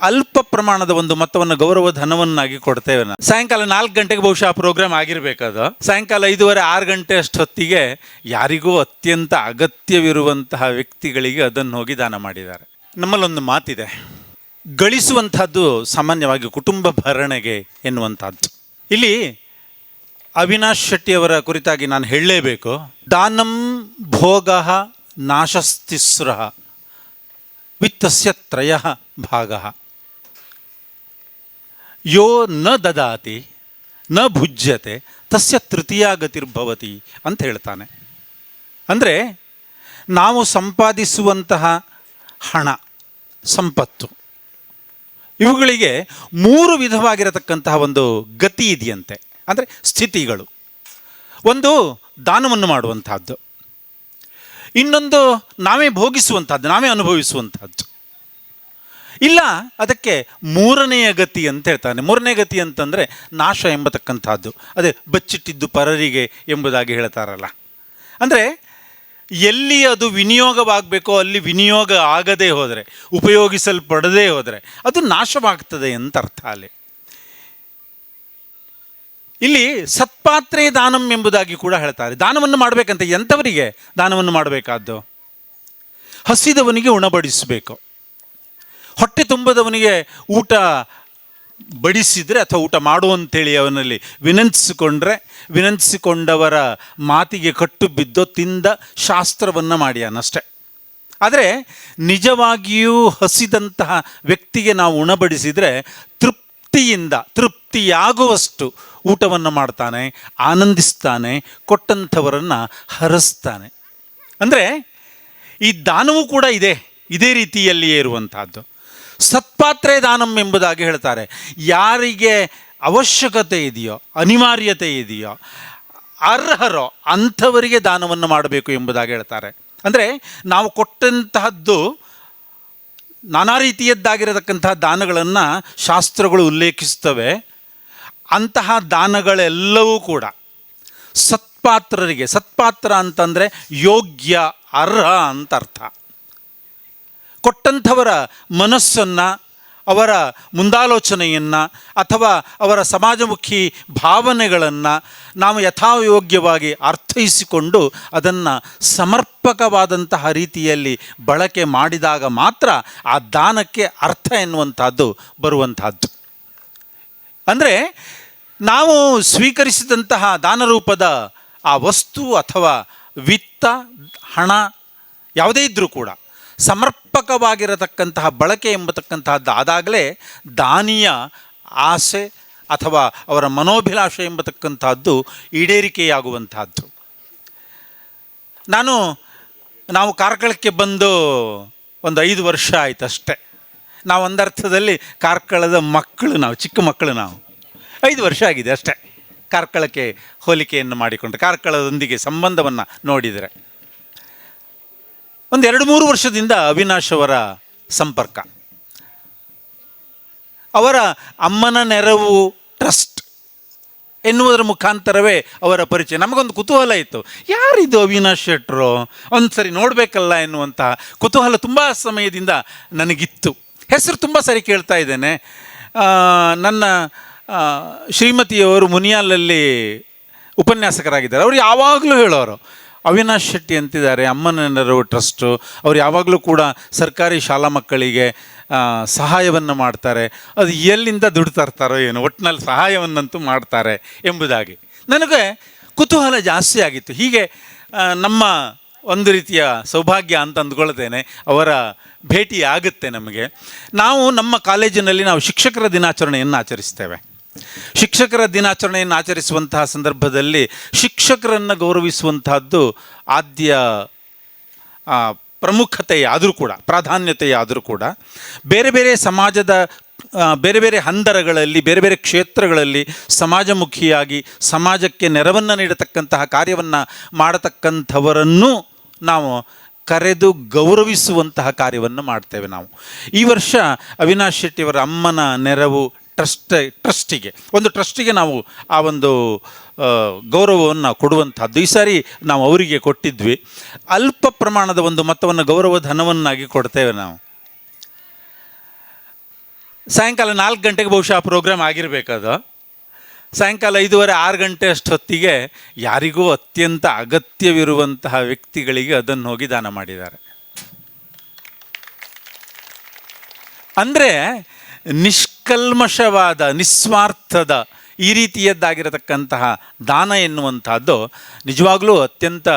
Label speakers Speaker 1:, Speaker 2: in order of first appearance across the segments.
Speaker 1: ಅಲ್ಪ ಪ್ರಮಾಣದ ಒಂದು ಮೊತ್ತವನ್ನು ಗೌರವ ಧನವನ್ನಾಗಿ ಕೊಡ್ತೇವೆ ನಾವು. ಸಾಯಂಕಾಲ ನಾಲ್ಕು ಗಂಟೆಗೆ ಬಹುಶಃ ಆ ಪ್ರೋಗ್ರಾಮ್ ಆಗಿರಬೇಕದು. ಸಾಯಂಕಾಲ ಐದುವರೆ ಆರು ಗಂಟೆ ಅಷ್ಟೊತ್ತಿಗೆ ಯಾರಿಗೂ ಅತ್ಯಂತ ಅಗತ್ಯವಿರುವಂತಹ ವ್ಯಕ್ತಿಗಳಿಗೆ ಅದನ್ನು ಹೋಗಿ ದಾನ ಮಾಡಿದ್ದಾರೆ. ನಮ್ಮಲ್ಲೊಂದು ಮಾತಿದೆ. ಗಳಿಸುವಂಥದ್ದು ಸಾಮಾನ್ಯವಾಗಿ ಕುಟುಂಬ ಭರಣೆಗೆ ಎನ್ನುವಂಥದ್ದು. ಇಲ್ಲಿ ಅವಿನಾಶ್ ಶೆಟ್ಟಿಯವರ ಕುರಿತಾಗಿ ನಾನು ಹೇಳಲೇಬೇಕು. ದಾನಂ ಭೋಗ ನಾಶಸ್ತಿಸ್ರ ವಿತ್ತಸ್ಯ ತ್ರಯ ಭಾಗ. ಯೋ ನ ದದಾತಿ, ನ ಭುಜ್ಯತೆ, ತಸ್ಯ ತೃತೀಯ ಗತಿರ್ಭವತಿ ಅಂತ ಹೇಳ್ತಾನೆ. ಅಂದರೆ ನಾವು ಸಂಪಾದಿಸುವಂತಹ ಹಣ, ಸಂಪತ್ತು, ಇವುಗಳಿಗೆ ಮೂರು ವಿಧವಾಗಿರತಕ್ಕಂತಹ ಒಂದು ಗತಿ ಇದೆಯಂತೆ. ಅಂದರೆ ಸ್ಥಿತಿಗಳು. ಒಂದು ದಾನವನ್ನು ಮಾಡುವಂತಹದ್ದು. ಇನ್ನೊಂದು ನಾವೇ ಭೋಗಿಸುವಂತಹದ್ದು, ನಾವೇ ಅನುಭವಿಸುವಂತಹದ್ದು. ಇಲ್ಲ, ಅದಕ್ಕೆ ಮೂರನೆಯ ಗತಿ ಅಂತ ಹೇಳ್ತಾನೆ. ಮೂರನೇ ಗತಿ ಅಂತಂದರೆ ನಾಶ ಎಂಬತಕ್ಕಂಥದ್ದು. ಅದೇ ಬಚ್ಚಿಟ್ಟಿದ್ದು ಪರರಿಗೆ ಎಂಬುದಾಗಿ ಹೇಳ್ತಾರಲ್ಲ. ಅಂದರೆ ಎಲ್ಲಿ ಅದು ವಿನಿಯೋಗವಾಗಬೇಕೋ ಅಲ್ಲಿ ವಿನಿಯೋಗ ಆಗದೇ ಹೋದರೆ, ಉಪಯೋಗಿಸಲ್ಪಡದೇ ಹೋದರೆ ಅದು ನಾಶವಾಗ್ತದೆ ಅಂತ ಅರ್ಥ ಅಲ್ಲಿ. ಇಲ್ಲಿ ಸತ್ಪಾತ್ರೆ ದಾನಂ ಎಂಬುದಾಗಿ ಕೂಡ ಹೇಳ್ತಾರೆ. ದಾನವನ್ನು ಮಾಡಬೇಕಂತ ಎಂಥವರಿಗೆ ದಾನವನ್ನು ಮಾಡಬೇಕಾದ್ದು? ಹಸಿದವನಿಗೆ ಉಣಬಡಿಸಬೇಕು. ಹೊಟ್ಟೆ ತುಂಬದವನಿಗೆ ಊಟ ಬಡಿಸಿದರೆ ಅಥವಾ ಊಟ ಮಾಡು ಅಂತೇಳಿ ಅವನಲ್ಲಿ ವಿನಂತಿಸಿಕೊಂಡ್ರೆ, ವಿನಂತಿಸಿಕೊಂಡವರ ಮಾತಿಗೆ ಕಟ್ಟು ಬಿದ್ದೋ ತಿಂದ ಶಾಸ್ತ್ರವನ್ನು ಮಾಡ್ಯಾನಷ್ಟೆ ಆದರೆ ನಿಜವಾಗಿಯೂ ಹಸಿದಂತಹ ವ್ಯಕ್ತಿಗೆ ನಾವು ಉಣಬಡಿಸಿದರೆ ತೃಪ್ತಿಯಿಂದ, ತೃಪ್ತಿಯಾಗುವಷ್ಟು ಊಟವನ್ನು ಮಾಡ್ತಾನೆ, ಆನಂದಿಸ್ತಾನೆ, ಕೊಟ್ಟಂಥವರನ್ನು ಹರಸ್ತಾನೆ. ಅಂದರೆ ಈ ದಾನವೂ ಕೂಡ ಇದೆ, ಇದೇ ರೀತಿಯಲ್ಲಿಯೇ ಇರುವಂತಹದ್ದು ಸತ್ಪಾತ್ರೆ ದಾನಂ ಎಂಬುದಾಗಿ ಹೇಳ್ತಾರೆ. ಯಾರಿಗೆ ಅವಶ್ಯಕತೆ ಇದೆಯೋ, ಅನಿವಾರ್ಯತೆ ಇದೆಯೋ, ಅರ್ಹರೋ ಅಂಥವರಿಗೆ ದಾನವನ್ನು ಮಾಡಬೇಕು ಎಂಬುದಾಗಿ ಹೇಳ್ತಾರೆ. ಅಂದರೆ ನಾವು ಕೊಟ್ಟಂತಹದ್ದು ನಾನಾ ರೀತಿಯದ್ದಾಗಿರತಕ್ಕಂತಹ ದಾನಗಳನ್ನು ಶಾಸ್ತ್ರಗಳು ಉಲ್ಲೇಖಿಸ್ತವೆ ಅಂತಹ ದಾನಗಳೆಲ್ಲವೂ ಕೂಡ ಸತ್ಪಾತ್ರರಿಗೆ, ಸತ್ಪಾತ್ರ ಅಂತಂದರೆ ಯೋಗ್ಯ, ಅರ್ಹ ಅಂತ ಅರ್ಥ. ಕೊಟ್ಟಂಥವರ ಮನಸ್ಸನ್ನು, ಅವರ ಮುಂದಾಲೋಚನೆಯನ್ನು, ಅಥವಾ ಅವರ ಸಮಾಜಮುಖಿ ಭಾವನೆಗಳನ್ನು ನಾವು ಯಥಾಯೋಗ್ಯವಾಗಿ ಅರ್ಥೈಸಿಕೊಂಡು ಅದನ್ನು ಸಮರ್ಪಕವಾದಂತಹ ರೀತಿಯಲ್ಲಿ ಬಳಕೆ ಮಾಡಿದಾಗ ಮಾತ್ರ ಆ ದಾನಕ್ಕೆ ಅರ್ಥ ಎನ್ನುವಂಥದ್ದು ಬರುವಂತಹದ್ದು ಅಂದರೆ ನಾವು ಸ್ವೀಕರಿಸಿದಂತಹ ದಾನರೂಪದ ಆ ವಸ್ತು ಅಥವಾ ವಿತ್ತ, ಹಣ ಯಾವುದೇ ಇದ್ದರೂ ಕೂಡ ಸಮರ್ಪಕವಾಗಿರತಕ್ಕಂತಹ ಬಳಕೆ ಎಂಬತಕ್ಕಂತಹದ್ದು ಆದಾಗಲೇ ದಾನಿಯ ಆಸೆ ಅಥವಾ ಅವರ ಮನೋಭಿಲಾಷೆ ಎಂಬತಕ್ಕಂತಹದ್ದು ಈಡೇರಿಕೆಯಾಗುವಂತಹದ್ದು. ನಾನು, ನಾವು ಕಾರ್ಕಳಕ್ಕೆ ಬಂದು ಒಂದು ಐದು ವರ್ಷ ಆಯಿತು ಅಷ್ಟೇ ನಾವು ಒಂದರ್ಥದಲ್ಲಿ ಕಾರ್ಕಳದ ಮಕ್ಕಳು ನಾವು, ಚಿಕ್ಕ ಮಕ್ಕಳು ನಾವು. ಐದು ವರ್ಷ ಆಗಿದೆ ಅಷ್ಟೇ. ಕಾರ್ಕಳಕ್ಕೆ ಹೋಲಿಕೆಯನ್ನು ಮಾಡಿಕೊಂಡು, ಕಾರ್ಕಳದೊಂದಿಗೆ ಸಂಬಂಧವನ್ನು ನೋಡಿದರೆ. ಒಂದು ಎರಡು ಮೂರು ವರ್ಷದಿಂದ ಅವಿನಾಶ್ ಅವರ ಸಂಪರ್ಕ. ಅವರ ಅಮ್ಮನ ನೆರವು ಟ್ರಸ್ಟ್ ಎನ್ನುವುದರ ಮುಖಾಂತರವೇ ಅವರ ಪರಿಚಯ. ನಮಗೊಂದು ಕುತೂಹಲ ಇತ್ತು. ಯಾರಿದು ಅವಿನಾಶ್ ಶೆಟ್ರು? ಒಂದು ಸರಿ ನೋಡಬೇಕಲ್ಲ ಎನ್ನುವಂತಹ ಕುತೂಹಲ ತುಂಬ ಸಮಯದಿಂದ ನನಗಿತ್ತು. ಹೆಸರು ತುಂಬ ಸರಿ ಕೇಳ್ತಾ ಇದ್ದೇನೆ. ನನ್ನ ಶ್ರೀಮತಿಯವರು ಮುನಿಯಾಲಲ್ಲಿ ಉಪನ್ಯಾಸಕರಾಗಿದ್ದಾರೆ. ಅವರು ಯಾವಾಗಲೂ ಹೇಳೋರು ಅವಿನಾಶ್ ಶೆಟ್ಟಿ ಅಂತಿದ್ದಾರೆ ಅಮ್ಮನ ನೆರವು ಟ್ರಸ್ಟು. ಅವ್ರು ಯಾವಾಗಲೂ ಕೂಡ ಸರ್ಕಾರಿ ಶಾಲಾ ಮಕ್ಕಳಿಗೆ ಸಹಾಯವನ್ನು ಮಾಡ್ತಾರೆ. ಅದು ಎಲ್ಲಿಂದ ದುಡ್ಡು ತರ್ತಾರೋ ಏನು ಒಟ್ಟಿನಲ್ಲಿ ಸಹಾಯವನ್ನಂತೂ ಮಾಡ್ತಾರೆ ಎಂಬುದಾಗಿ. ನನಗೆ ಕುತೂಹಲ ಜಾಸ್ತಿ ಆಗಿತ್ತು. ಹೀಗೆ ನಮ್ಮ ಒಂದು ರೀತಿಯ ಸೌಭಾಗ್ಯ ಅಂತ ಅಂದ್ಕೊಳ್ತೇನೆ, ಅವರ ಭೇಟಿ ಆಗುತ್ತೆ ನಮಗೆ. ನಾವು ನಮ್ಮ ಕಾಲೇಜಿನಲ್ಲಿ ನಾವು ಶಿಕ್ಷಕರ ದಿನಾಚರಣೆಯನ್ನು ಆಚರಿಸ್ತೇವೆ. ಶಿಕ್ಷಕರ ದಿನಾಚರಣೆಯನ್ನು ಆಚರಿಸುವಂತಹ ಸಂದರ್ಭದಲ್ಲಿ ಶಿಕ್ಷಕರನ್ನು ಗೌರವಿಸುವಂತಹದ್ದು ಆದ್ಯ ಪ್ರಮುಖತೆಯಾದರೂ ಕೂಡ, ಪ್ರಾಧಾನ್ಯತೆಯಾದರೂ ಕೂಡ. ಬೇರೆ ಬೇರೆ ಸಮಾಜದ ಬೇರೆ ಬೇರೆ ಹಂದರಗಳಲ್ಲಿ, ಬೇರೆ ಬೇರೆ ಕ್ಷೇತ್ರಗಳಲ್ಲಿ ಸಮಾಜಮುಖಿಯಾಗಿ ಸಮಾಜಕ್ಕೆ ನೆರವನ್ನು ನೀಡತಕ್ಕಂತಹ ಕಾರ್ಯವನ್ನು ಮಾಡತಕ್ಕಂಥವರನ್ನು ನಾವು ಕರೆದು ಗೌರವಿಸುವಂತಹ ಕಾರ್ಯವನ್ನು ಮಾಡ್ತೇವೆ ನಾವು. ಈ ವರ್ಷ ಅವಿನಾಶ್ ಶೆಟ್ಟಿಯವರ ಅಮ್ಮನ ನೆರವು ಟ್ರಸ್ಟ್, ಟ್ರಸ್ಟಿಗೆ. ಒಂದು ಟ್ರಸ್ಟಿಗೆ ನಾವು ಆ ಒಂದು ಗೌರವವನ್ನು ಕೊಡುವಂಥದ್ದು ಈ ಸಾರಿ ನಾವು ಅವರಿಗೆ ಕೊಟ್ಟಿದ್ವಿ. ಅಲ್ಪ ಪ್ರಮಾಣದ ಒಂದು ಮೊತ್ತವನ್ನು, ಗೌರವ ಧನವನ್ನಾಗಿ ಕೊಡ್ತೇವೆ ನಾವು. ಸಾಯಂಕಾಲ ನಾಲ್ಕು ಗಂಟೆಗೆ ಬಹುಶಃ ಆ ಪ್ರೋಗ್ರಾಮ್ ಆಗಿರಬೇಕದು. ಸಾಯಂಕಾಲ ಐದೂವರೆ ಆರು ಗಂಟೆ ಅಷ್ಟೊತ್ತಿಗೆ ಯಾರಿಗೂ ಅತ್ಯಂತ ಅಗತ್ಯವಿರುವಂತಹ ವ್ಯಕ್ತಿಗಳಿಗೆ ಅದನ್ನು ಹೋಗಿ ದಾನ ಮಾಡಿದ್ದಾರೆ. ಅಂದರೆ ನಿಷ್ಕಲ್ಮಶವಾದ, ನಿಸ್ವಾರ್ಥದ ಈ ರೀತಿಯದ್ದಾಗಿರತಕ್ಕಂತಹ ದಾನ ಎನ್ನುವಂಥದ್ದು ನಿಜವಾಗಲೂ ಅತ್ಯಂತ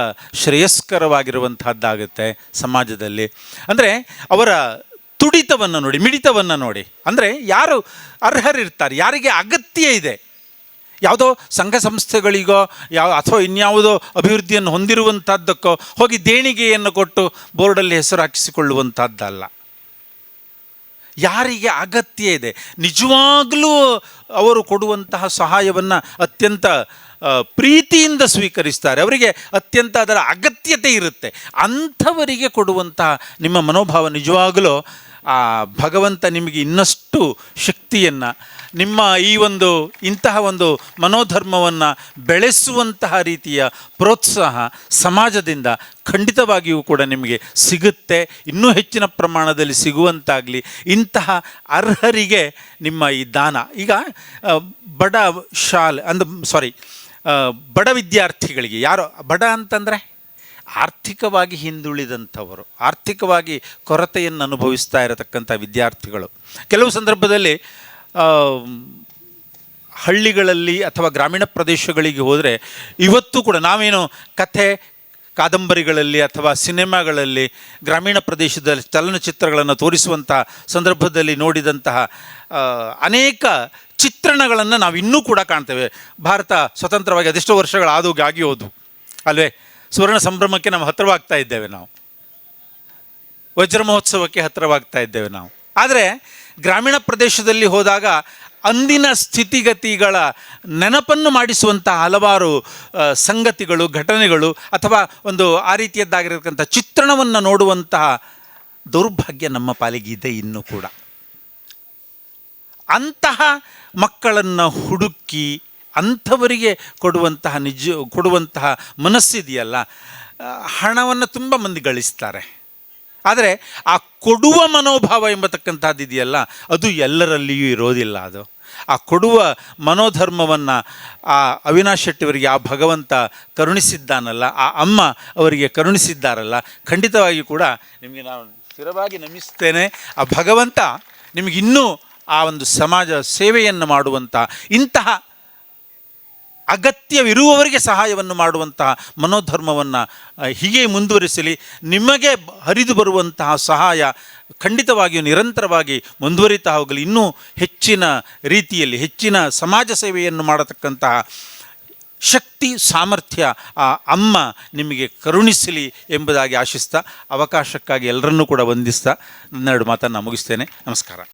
Speaker 1: ಶ್ರೇಯಸ್ಕರವಾಗಿರುವಂತಹದ್ದಾಗುತ್ತೆ ಸಮಾಜದಲ್ಲಿ. ಅಂದರೆ ಅವರ ತುಡಿತವನ್ನು ನೋಡಿ, ಮಿಡಿತವನ್ನು ನೋಡಿ. ಅಂದರೆ ಯಾರು ಅರ್ಹರಿರ್ತಾರೆ, ಯಾರಿಗೆ ಅಗತ್ಯ ಇದೆ. ಯಾವುದೋ ಸಂಘ ಸಂಸ್ಥೆಗಳಿಗೋ, ಯಾವ ಅಥವಾ ಇನ್ಯಾವುದೋ ಅಭಿವೃದ್ಧಿಯನ್ನು ಹೊಂದಿರುವಂಥದ್ದಕ್ಕೋ ಹೋಗಿ ದೇಣಿಗೆಯನ್ನು ಕೊಟ್ಟು ಬೋರ್ಡಲ್ಲಿ ಹೆಸರು ಹಾಕಿಸಿಕೊಳ್ಳುವಂಥದ್ದಲ್ಲ. ಯಾರಿಗೆ ಅಗತ್ಯ ಇದೆ? ನಿಜವಾಗಲೂ ಅವರು ಕೊಡುವಂತಹ ಸಹಾಯವನ್ನು ಅತ್ಯಂತ ಪ್ರೀತಿಯಿಂದ ಸ್ವೀಕರಿಸ್ತಾರೆ. ಅವರಿಗೆ ಅತ್ಯಂತ ಅದರ ಅಗತ್ಯತೆ ಇರುತ್ತೆ. ಅಂಥವರಿಗೆ ಕೊಡುವಂತಹ ನಿಮ್ಮ ಮನೋಭಾವ ನಿಜವಾಗಲೂ ಆ ಭಗವಂತ ನಿಮಗೆ ಇನ್ನಷ್ಟು ಶಕ್ತಿಯನ್ನು, ನಿಮ್ಮ ಈ ಒಂದು, ಇಂತಹ ಒಂದು ಮನೋಧರ್ಮವನ್ನು ಬೆಳೆಸುವಂತಹ ರೀತಿಯ ಪ್ರೋತ್ಸಾಹ ಸಮಾಜದಿಂದ ಖಂಡಿತವಾಗಿಯೂ ಕೂಡ ನಿಮಗೆ ಸಿಗುತ್ತೆ. ಇನ್ನೂ ಹೆಚ್ಚಿನ ಪ್ರಮಾಣದಲ್ಲಿ ಸಿಗುವಂತಾಗಲಿ. ಇಂತಹ ಅರ್ಹರಿಗೆ ನಿಮ್ಮ ಈ ದಾನ. ಈಗ ಬಡ ಶಾಲೆ, ಅಂದ ಸಾರಿ ಬಡ ವಿದ್ಯಾರ್ಥಿಗಳಿಗೆ, ಯಾರು, ಬಡ ಅಂತಂದರೆ? ಆರ್ಥಿಕವಾಗಿ ಹಿಂದುಳಿದಂಥವರು, ಆರ್ಥಿಕವಾಗಿ ಕೊರತೆಯನ್ನು ಅನುಭವಿಸ್ತಾ ಇರತಕ್ಕಂಥ ವಿದ್ಯಾರ್ಥಿಗಳು. ಕೆಲವು ಸಂದರ್ಭದಲ್ಲಿ ಹಳ್ಳಿಗಳಲ್ಲಿ ಅಥವಾ ಗ್ರಾಮೀಣ ಪ್ರದೇಶಗಳಿಗೆ ಹೋದರೆ ಇವತ್ತು ಕೂಡ ನಾವೇನು ಕಥೆ, ಕಾದಂಬರಿಗಳಲ್ಲಿ ಅಥವಾ ಸಿನಿಮಾಗಳಲ್ಲಿ ಗ್ರಾಮೀಣ ಪ್ರದೇಶದಲ್ಲಿ ಚಲನಚಿತ್ರಗಳನ್ನು ತೋರಿಸುವಂಥ ಸಂದರ್ಭದಲ್ಲಿ ನೋಡಿದಂತಹ ಅನೇಕ ಚಿತ್ರಣಗಳನ್ನು ನಾವು ಇನ್ನೂ ಕೂಡ ಕಾಣ್ತೇವೆ. ಭಾರತ ಸ್ವತಂತ್ರವಾಗಿ ಅದೆಷ್ಟೋ ವರ್ಷಗಳಾದೋಗಿ ಆಗಿ ಹೋದು ಅಲ್ವೇ? ಸುವರ್ಣ ಸಂಭ್ರಮಕ್ಕೆ ನಾವು ಹತ್ತಿರವಾಗ್ತಾ ಇದ್ದೇವೆ ನಾವು. ವಜ್ರ ಮಹೋತ್ಸವಕ್ಕೆ ಹತ್ತಿರವಾಗ್ತಾ ಇದ್ದೇವೆ ನಾವು. ಆದರೆ ಗ್ರಾಮೀಣ ಪ್ರದೇಶದಲ್ಲಿ ಹೋದಾಗ ಅಂದಿನ ಸ್ಥಿತಿಗತಿಗಳ ನೆನಪನ್ನು ಮಾಡಿಸುವಂಥ ಹಲವಾರು ಸಂಗತಿಗಳು, ಘಟನೆಗಳು ಅಥವಾ ಒಂದು ಆ ರೀತಿಯದ್ದಾಗಿರತಕ್ಕಂಥ ಚಿತ್ರಣವನ್ನು ನೋಡುವಂತಹ ದೌರ್ಭಾಗ್ಯ ನಮ್ಮ ಪಾಲಿಗೆ ಇದೆ ಇನ್ನೂ ಕೂಡ. ಅಂತಹ ಮಕ್ಕಳನ್ನು ಹುಡುಕಿ ಅಂಥವರಿಗೆ ಕೊಡುವಂತಹ ನಿಜ, ಕೊಡುವಂತಹ ಮನಸ್ಸಿದೆಯಲ್ಲ ಹಣವನ್ನು ತುಂಬ ಮಂದಿ ಗಳಿಸ್ತಾರೆ. ಆದರೆ ಆ ಕೊಡುವ ಮನೋಭಾವ ಎಂಬತಕ್ಕಂಥದ್ದು ಇದೆಯಲ್ಲ, ಅದು ಎಲ್ಲರಲ್ಲಿಯೂ ಇರೋದಿಲ್ಲ ಅದು. ಆ ಕೊಡುವ ಮನೋಧರ್ಮವನ್ನು ಆ ಅವಿನಾಶ್ ಶೆಟ್ಟಿಯವರಿಗೆ ಆ ಭಗವಂತ ಕರುಣಿಸಿದ್ದಾನಲ್ಲ, ಆ ಅಮ್ಮ ಅವರಿಗೆ ಕರುಣಿಸಿದ್ದಾರಲ್ಲ, ಖಂಡಿತವಾಗಿ ಕೂಡ ನಿಮಗೆ ನಾನು ಸ್ಥಿರವಾಗಿ ನಮಿಸ್ತೇನೆ. ಆ ಭಗವಂತ ನಿಮಗಿನ್ನೂ ಆ ಒಂದು ಸಮಾಜ ಸೇವೆಯನ್ನು ಮಾಡುವಂಥ ಇಂತಹ ಅಗತ್ಯವಿರುವವರಿಗೆ ಸಹಾಯವನ್ನು ಮಾಡುವಂತಹ ಮನೋಧರ್ಮವನ್ನು ಹೀಗೆ ಮುಂದುವರಿಸಲಿ. ನಿಮಗೆ ಹರಿದು ಬರುವಂತಹ ಸಹಾಯ ಖಂಡಿತವಾಗಿಯೂ ನಿರಂತರವಾಗಿ ಮುಂದುವರಿತಾ ಹೋಗಲಿ. ಇನ್ನೂ ಹೆಚ್ಚಿನ ರೀತಿಯಲ್ಲಿ, ಹೆಚ್ಚಿನ ಸಮಾಜ ಸೇವೆಯನ್ನು ಮಾಡತಕ್ಕಂತಹ ಶಕ್ತಿ, ಸಾಮರ್ಥ್ಯ, ಆ ಅಮ್ಮ ನಿಮಗೆ ಕರುಣಿಸಲಿ ಎಂಬುದಾಗಿ ಆಶಿಸ್ತಾ, ಅವಕಾಶಕ್ಕಾಗಿ ಎಲ್ಲರನ್ನೂ ಕೂಡ ವಂದಿಸ್ತಾ, ನನ್ನೆರಡು ಮಾತನ್ನು ಮುಗಿಸ್ತೇನೆ. ನಮಸ್ಕಾರ.